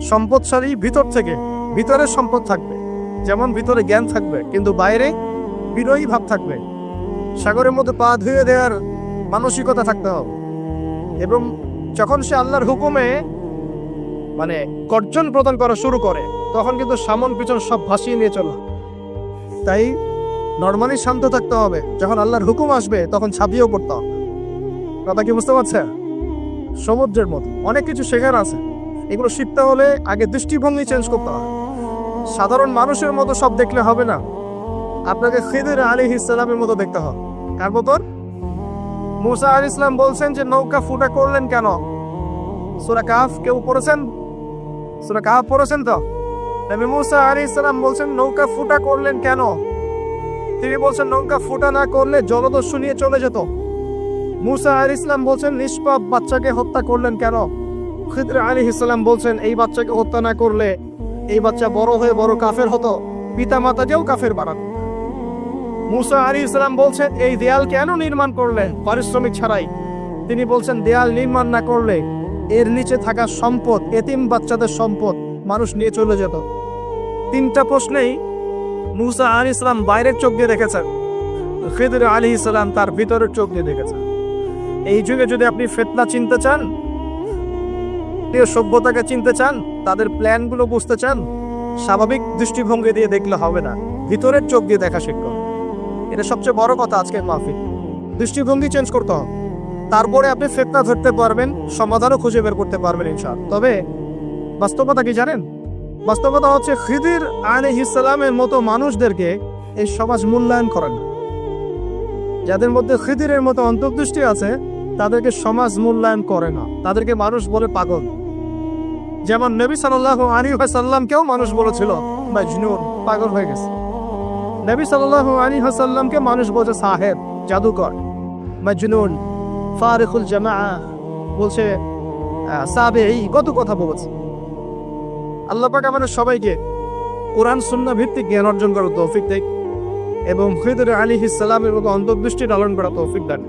সম্পদশালী ভিতর থেকে ভিতরে সম্পদ থাকবে। যেমন ভিতরে জ্ঞান থাকবে, কিন্তু বাইরে বিনয়ী ভাব থাকবে। সাগরের মধ্যে পা ধুয়ে দেওয়ার মানসিকতা থাকতে হবে। এবং যখন সে আল্লাহর হুকুমে মানে গর্জন প্রদান করা শুরু করে, তখন কিন্তু সামন পিছন সব ভাসিয়ে নিয়ে চলো। তাই নর্মালি শান্ত থাকতে হবে। যখন আল্লাহর হুকুম আসবে, তখন ছাপিয়েও পড়তে হবে। কথা কি বুঝতে পারছে সমুদ্রের মতো। অনেক কিছু শেখার আছে। এগুলো শিখতে হলে আগে দৃষ্টিভঙ্গি চেঞ্জ করতে হবে। সাধারণ মানুষের মতো সব দেখলে হবে না। আপনাকে খিদির আলী ইসলামের মতো দেখতে হবে। কার মতন মুসা আলী ইসলাম বলছেন যে নৌকা ফুটা করলেন কেন? সুরা কাফ কেউ পড়েছেন? সুরা কাফ পড়েছেন তো? নবী মুসা আলী ইসলাম বলছেন, নৌকা ফুটা করলেন কেন? তিনি বলছেন, নৌকা ফুটা না করলে জলদস্যু নিয়ে চলে যেত। মুসা আলী ইসলাম বলছেন, নিষ্পাপ বাচ্চাকে হত্যা করলেন কেন? খিদ্র আলী ইসলাম বলছেন, এই বাচ্চাকে হত্যা না করলে এই বাচ্চা বড় হয়ে বড় কাফের হতো পিতা মাতাকেও কাফের বানান মুসা আলী ইসলাম বলছেন, এই দেয়াল কেন নির্মাণ করলেন? পারিশ্রমিক ছাড়াই। তিনি বলছেন, দেয়াল নির্মাণ না করলে এর নিচে থাকা সম্পদ, এতিম বাচ্চাদের সম্পদ মানুষ নিয়ে চলে যেত। তিনটা প্রশ্নেই মুসা আলী ইসলাম বাইরের চোখ দিয়ে দেখেছেন। খিদর আলী ইসলাম তার ভিতরের চোখ দিয়ে দেখেছেন। এই যুগে যদি আপনি ফেতনা চিনতে চান প্রিয় সভ্যতাকে চিনতে চান, তাদের প্ল্যানগুলো বুঝতে চান, স্বাভাবিক দৃষ্টিভঙ্গি দিয়ে দেখলে হবে না। ভিতরের চোখ দিয়ে দেখা শিখুন এটা সবচেয়ে বড় কথা আজকের মাহফিল। দৃষ্টিভঙ্গি চেঞ্জ করতে হবে। তারপরে আপনি ফেতনা ধরতে পারবেন, সমাধানও খুঁজে বের করতে পারবেন ইনশাল তবে বাস্তবতা কি জানেন? বাস্তবতা হচ্ছে খিদির আলী ইসলামের মতো মানুষদেরকে এই সমাজ মূল্যায়ন করেন যাদের মধ্যে খিদিরের মতো অন্তর্দৃষ্টি আছে তাদেরকে সমাজ মূল্যায়ন করে না। তাদেরকে মানুষ বলে পাগল। যেমন নবী সাল্লাহ আলী সাল্লামকেও মানুষ বলেছিল, মাজনুন, পাগল হয়ে গেছে। নবী সাল্লাহ আলী হাসাল্লামকে মানুষ বলছে, সাহেব, জাদুকর, মাজনুন, ফারিকুল জামা বলছে সাবে এই কত কথা বলেছে। আল্লাহ পাক আমাদের সবাইকে কোরআন সুন্না ভিত্তিক জ্ঞান অর্জন করার তৌফিক দেয় এবং খিদর আলী ইসলামের মতো অন্তর্দৃষ্টি লালন করা তৌফিক দেন।